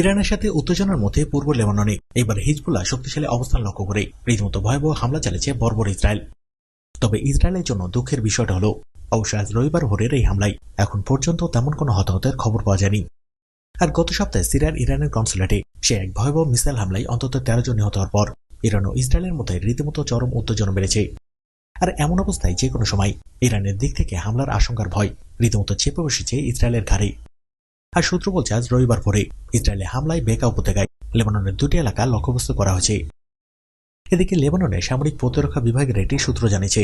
ইরানের সাথে উত্তেজনার মধ্যে পূর্ব লেবাননে। এবার হিজবুল্লাহ শক্তিশালী অবস্থান লক্ষ্য করে রীতিমতো ভয়াবহ হামলা চালিয়েছে বর্বর ইসরায়েল। তবে ইসরায়েলের জন্য দুঃখের বিষয়টা হল, অবশ্য আজ রবিবার ভোরের এই হামলায় এখন পর্যন্ত তেমন কোনো হতাহতের খবর পাওয়া যায়নি। আর গত সপ্তাহে সিরিয়ার ইরানের কনসুলেটে সে এক ভয়াবহ মিসাইল হামলায় অন্তত তেরো জন নিহত হওয়ার পর ইরান ও ইসরায়েলের মধ্যে রীতিমতো চরম উত্তেজনা বেড়েছে। আর এমন অবস্থায় যে কোনো সময় ইরানের দিক থেকে হামলার আশঙ্কার ভয় রীতিমতো চেপে বসেছে ইসরায়েলের ঘাড়ে আর সূত্র বলছে, আজ রবিবার ভোরে ইসরায়েলে হামলায় বেকা উপত্যকায় লেবাননের দুটি এলাকা লক্ষ্যবস্তু করা হয়েছে। এদিকে লেবাননে সামরিক প্রতিরক্ষা বিভাগের একটি সূত্র জানিয়েছে,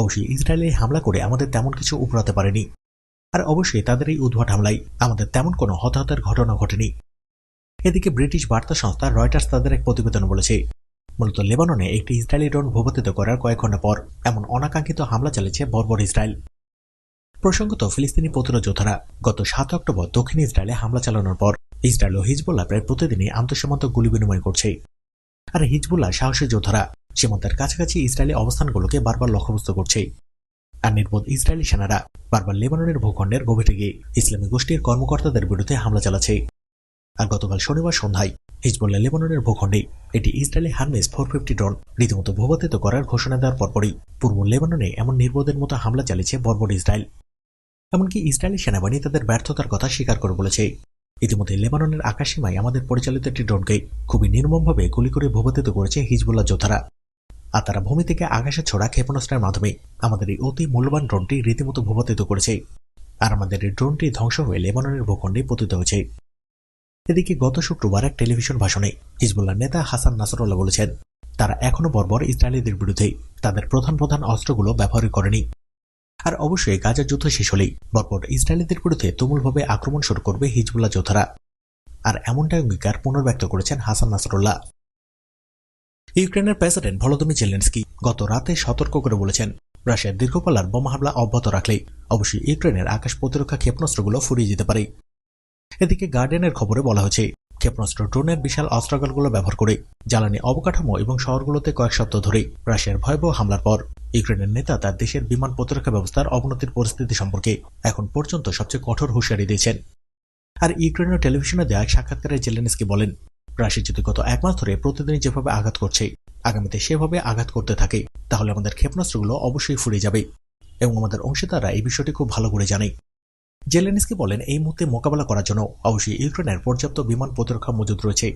অবশ্যই ইসরায়েলে হামলা করে আমাদের তেমন কিছু উপরাতে পারেনি। আর অবশ্যই তাদের এই উদ্ভট হামলায় আমাদের তেমন কোনো হতাহতের ঘটনা ঘটেনি। এদিকে ব্রিটিশ বার্তা সংস্থা রয়টার্স তাদের এক প্রতিবেদন বলেছে, মূলত লেবাননে একটি ইসরায়েলি ড্রোন ভূপাতিত করার কয়েক ঘণ্টা পর এমন অনাকাঙ্ক্ষিত হামলা চালিয়েছে বর্বর ইসরায়েল। প্রসঙ্গত, ফিলিস্তিনি প্রতিরোধ যোদ্ধারা গত সাত অক্টোবর দক্ষিণ ইসরায়েলে হামলা চালানোর পর ইসরায়েল ও হিজবুল্লাহ প্রায় প্রতিদিনই আন্তঃসীমান্ত গুলি বিনিময় করছে। আর হিজবুল্লাহ সাহসী যোদ্ধারা সীমান্তের কাছাকাছি ইসরায়েলি অবস্থানগুলোকে বারবার লক্ষ্যবস্তু করছে। আর নির্বোধ ইসরায়েলি সেনারা বারবার লেবাননের ভূখণ্ডের গভীরে গিয়ে ইসলামী গোষ্ঠীর কর্মকর্তাদের বিরুদ্ধে হামলা চালাচ্ছে। আর গতকাল শনিবার সন্ধ্যায় হিজবুল্লাহ লেবাননের ভূখণ্ডে এটি Israeli Hermes four fifty drone রীতিমতো ভূপাতিত করার ঘোষণা দেওয়ার পরপরই পূর্ব লেবাননে এমন নির্বোধের মতো হামলা চালিয়েছে বর্বর ইসরায়েল। এমনকি ইসরায়েলি সেনাবাহিনী তাদের ব্যর্থতার কথা স্বীকার করে বলেছে। ইতিমধ্যে লেবাননের আকাশসীমায় আমাদের পরিচালিত একটি ড্রোনকে খুবই নির্মমভাবে গুলি করে ভূপাতিত করেছে হিজবুল্লাহ যোদ্ধারা। আর তারা ভূমি থেকে আকাশে ছোড়া ক্ষেপণাস্ত্রের মাধ্যমে আমাদের এই অতি মূল্যবান ড্রোনটি রীতিমতো ভূপাতিত করেছে। আর আমাদের এই ড্রোনটি ধ্বংস হয়ে লেবাননের ভূখণ্ডে পতিত হয়েছে। এদিকে গত শুক্রবার এক টেলিভিশন ভাষণে হিজবুল্লাহ নেতা হাসান নাসরুল্লাহ বলেছেন, তারা এখনও বর্বর ইসরায়েলিদের বিরুদ্ধে তাদের প্রধান প্রধান অস্ত্রগুলো ব্যবহার করেনি। আর অবশ্যই গাজার যুদ্ধ শেষ হলেই। বর্বর ইসরায়েলিদের বিরুদ্ধে তুমুলভাবে আক্রমণ শুরু করবে হিজবুল্লাহ যোদ্ধারা। আর এমনটাই অঙ্গীকার পুনর্ব্যক্ত করেছেন হাসান নাসরুল্লাহ। ইউক্রেনের প্রেসিডেন্ট ভলোদমি জেলেন্সকি গত রাতে সতর্ক করে বলেছেন, রাশিয়ার দীর্ঘপাল্লার বোমা হামলা অব্যাহত রাখলে অবশ্যই ইউক্রেনের আকাশ প্রতিরক্ষা ক্ষেপণাস্ত্রগুলো ফুরিয়ে যেতে পারে। এদিকে গার্ডিয়ানের খবরে বলা হয়েছে, ক্ষেপণাস্ত্র ড্রোনের বিশাল অস্ত্রাগারগুলো ব্যবহার করে জ্বালানি অবকাঠামো এবং শহরগুলোতে কয়েক সপ্তাহ ধরে রাশিয়ার ভয়াবহ হামলার পর ইউক্রেনের নেতা তার দেশের বিমান প্রতিরক্ষা ব্যবস্থার অবনতির পরিস্থিতি সম্পর্কে এখন পর্যন্ত সবচেয়ে কঠোর হুঁশিয়ারি দিয়েছেন। আর ইউক্রেনের টেলিভিশনে দেওয়া এক সাক্ষাৎকারে জেলেনস্কি বলেন, রাশিয়া যদি গত এক মাস ধরে প্রতিদিনই যেভাবে আঘাত করছে, আগামীতে সেভাবে আঘাত করতে থাকে, তাহলে আমাদের ক্ষেপণাস্ত্রগুলো অবশ্যই ফুরে যাবে এবং আমাদের অংশীদাররা এই বিষয়টি খুব ভালো করে জানে। জেলেনিস্কি বলেন, এই মুহূর্তে মোকাবেলা করার জন্য অবশ্যই ইউক্রেনের পর্যাপ্ত বিমান প্রতিরক্ষা মজুদ রয়েছে।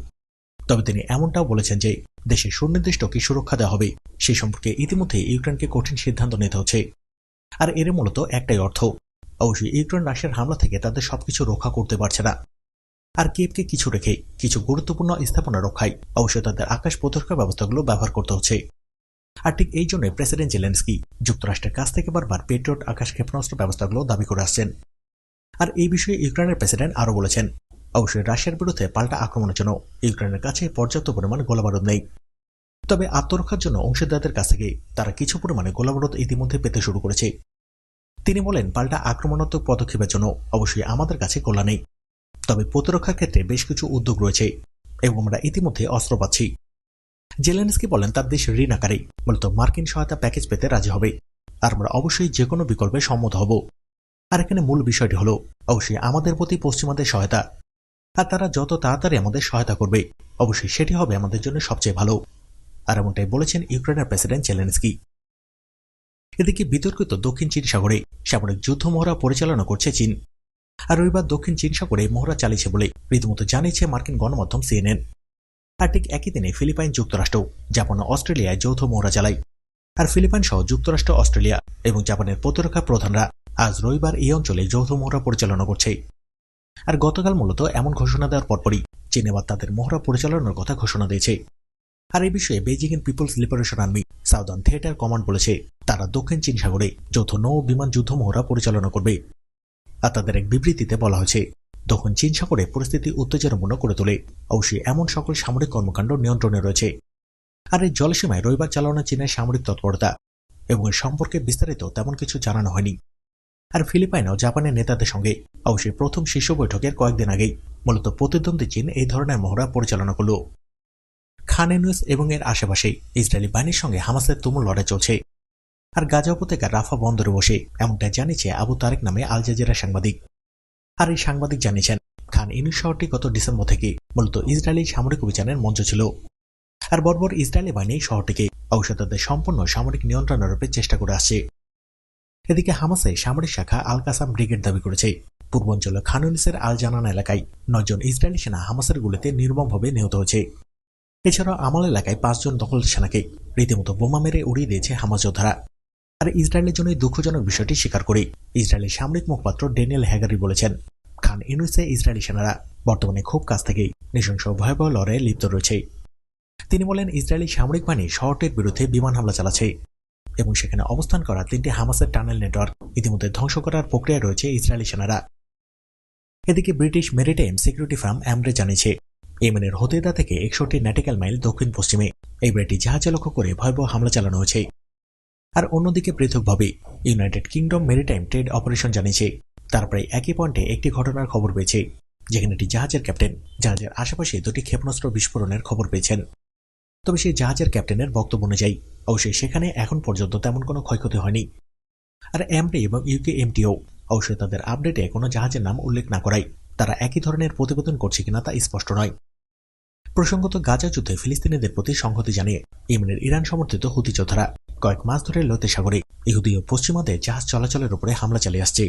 তবে তিনি এমনটাও বলেছেন যে, দেশে সুনির্দিষ্ট কি সুরক্ষা দেওয়া হবে সেই সম্পর্কে ইতিমধ্যে ইউক্রেনকে কঠিন সিদ্ধান্ত নিতে হচ্ছে। আর এর মূলত একটাই অর্থ, অবশ্যই ইউক্রেন রাশিয়ার হামলা থেকে তাদের সবকিছু রক্ষা করতে পারছে না। আর কেপকে কিছু রেখে কিছু গুরুত্বপূর্ণ স্থাপনা রক্ষায় অবশ্যই তাদের আকাশ প্রতিরক্ষা ব্যবস্থাগুলো ব্যবহার করতে হচ্ছে। আর ঠিক এই জন্য প্রেসিডেন্ট জেলেন্সকি যুক্তরাষ্ট্রের কাছ থেকে বারবার পেট্রিয়ট আকাশ ক্ষেপণাস্ত্র ব্যবস্থাগুলো দাবি করে আসছেন। আর এই বিষয়ে ইউক্রেনের প্রেসিডেন্ট আরও বলেছেন অবশ্যই রাশিয়ার বিরুদ্ধে পাল্টা আক্রমণের জন্য ইউক্রেনের কাছে পর্যাপ্ত পরিমাণ গোলাবারুদ নেই। তবে আত্মরক্ষার জন্য অংশীদারদের কাছ থেকে তারা কিছু পরিমাণে গোলাবারুদ ইতিমধ্যে পেতে শুরু করেছে। তিনি বলেন, পাল্টা আক্রমণাত্মক পদক্ষেপের জন্য অবশ্যই আমাদের কাছে গোলা নেই। তবে প্রতিরক্ষার ক্ষেত্রে বেশ কিছু উদ্যোগ রয়েছে এবং আমরা ইতিমধ্যে অস্ত্র পাচ্ছি। জেলেনস্কি বলেন, তার দেশ ঋণ আকারে, মূলত মার্কিন সহায়তা প্যাকেজ পেতে রাজি হবে। আর আমরা অবশ্যই যে কোনো বিকল্পে সম্মত হব। আর এখানে মূল বিষয়টি হলো, অবশ্যই আমাদের প্রতি পশ্চিমাদের সহায়তা আর তারা যত তাড়াতাড়ি আমাদের সহায়তা করবে, অবশ্যই সেটি হবে আমাদের জন্য সবচেয়ে ভালো। আর এমনটাই বলেছেন ইউক্রেনের প্রেসিডেন্ট জেলেনস্কি। এদিকে বিতর্কিত দক্ষিণ চীন সাগরে সামরিক যুদ্ধ মহড়া পরিচালনা করছে চীন। আর রবিবার দক্ষিণ চীন সাগরে মহড়া চালিয়েছে বলে রীতিমতো জানিয়েছে মার্কিন গণমাধ্যম সিএনএন। আর ঠিক একই দিনে ফিলিপাইন যুক্তরাষ্ট্র, জাপান ও অস্ট্রেলিয়ায় যৌথ মহড়া চালায়। আর ফিলিপাইন সহ যুক্তরাষ্ট্র, অস্ট্রেলিয়া এবং জাপানের প্রতিরক্ষা প্রধানরা আজ রবিবার এই অঞ্চলে যৌথ মহড়া পরিচালনা করছে। আর গতকাল মূলত এমন ঘোষণা দেওয়ার পরপরই চীন এবার তাদের মহড়া পরিচালনার কথা ঘোষণা দিয়েছে। আর এই বিষয়ে বেজিং এর People's Liberation Army Southern Theatre Command বলেছে, তারা দক্ষিণ চীন সাগরে যৌথ নৌ বিমান যুদ্ধ মহড়া পরিচালনা করবে। আর তাদের এক বিবৃতিতে বলা হয়েছে, দক্ষিণ চীন সাগরে পরিস্থিতি উত্তেজনাপূর্ণ করে তোলে। অবশ্যই এমন সকল সামরিক কর্মকাণ্ড নিয়ন্ত্রণে রয়েছে। আর এই জলসীমায় রবিবার চালানো চীনের সামরিক তৎপরতা এবং এর সম্পর্কে বিস্তারিত তেমন কিছু জানানো হয়নি। আর ফিলিপাইন ও জাপানের নেতাদের সঙ্গে অবশ্যই প্রথম শীর্ষ বৈঠকের কয়েকদিন আগেই মূলত প্রতিদ্বন্দ্বী চীন এই ধরনের মহড়া পরিচালনা করল। খান ইউনুস এবং এর আশেপাশে ইসরায়েলি বাহিনীর সঙ্গে হামাসের তুমুল লড়াই চলছে। আর গাজা উপত্যকার রাফা বন্দরে বসে এমনটা জানিয়েছে আবু তারেক নামে আল জাজিরা সাংবাদিক। আর এই সাংবাদিক জানিয়েছেন, খান ইউনুস শহরটি গত ডিসেম্বর থেকে মূলত ইসরায়েলি সামরিক অভিযানের মঞ্চ ছিল। আর বর্বর ইসরায়েলি বাহিনী শহরটিকে অবশ্যই সম্পূর্ণ সামরিক নিয়ন্ত্রণের চেষ্টা করে আসছে। এদিকে হামাসে সামরিক শাখা আল কাসাম ব্রিগেড দাবি করেছে। পূর্বাঞ্চল খানুনিসের আল জানান এলাকায় নয়জন ইসরায়েলি সেনা হামাসের গুলিতে নির্মমভাবে নিহত হয়েছে। এছাড়াও আমাল এলাকায় পাঁচজন দখল সেনাকে রীতিমতো বোমা মেরে উড়িয়ে দিয়েছে হামাস যোদ্ধারা। আর ইসরায়েলের জন্য দুঃখজনক বিষয়টি স্বীকার করে। ইসরায়েলের সামরিক মুখপাত্র ড্যানিয়েল হ্যাগারি বলেছেন, খান ইউনুসে ইসরায়েলি সেনারা বর্তমানে খুব কাছ থেকেই নৃশংস ভয়াবহ লড়াইয়ে লিপ্ত রয়েছে। তিনি বলেন ইসরায়েলি সামরিক বাহিনী শহরটির বিরুদ্ধে বিমান হামলা চালাচ্ছে। এবং সেখানে অবস্থান করা তিনটি হামাসের টানেল নেটওয়ার্ক ইতিমধ্যে ধ্বংস করার প্রক্রিয়া রয়েছে ইসরায়েলি সেনারা। এদিকে British maritime security firm Ambrey জানিয়েছে, ইয়েমেনের হতেদা থেকে একষট্টি ন্যাটিক্যাল মাইল দক্ষিণ পশ্চিমে এই ব্রিটিশ জাহাজে লক্ষ্য করে ভয়াবহ হামলা চালানো হয়েছে। আর অন্যদিকে পৃথকভাবে United Kingdom maritime trade operation জানিয়েছে, তার প্রায় একই পয়েন্টে একটি ঘটনার খবর পেয়েছে, যেখানে একটি জাহাজের ক্যাপ্টেন, জাহাজের আশেপাশে দুটি ক্ষেপণাস্ত্র বিস্ফোরণের খবর পেয়েছেন। তবে সেই জাহাজের ক্যাপ্টেনের বক্তব্য অনুযায়ী, অবশ্যই সেখানে এখন পর্যন্ত তেমন কোনো ক্ষয়ক্ষতি হয়নি। আর এমডি এবং ইউকে এমটিও অবশ্যই তাদের আপডেটে কোনো জাহাজের নাম উল্লেখ না করায়, তারা একই ধরনের প্রতিবেদন করছে কিনা তা স্পষ্ট নয়। প্রসঙ্গত গাজা যুদ্ধে ফিলিস্তিনিদের প্রতি সংহতি জানিয়ে ইয়েমেনের ইরান সমর্থিত হুতি যোদ্ধারা কয়েক মাস ধরে লোতে সাগরে ইহুদি ও পশ্চিমাদের জাহাজ চলাচলের উপরে হামলা চালিয়ে আসছে।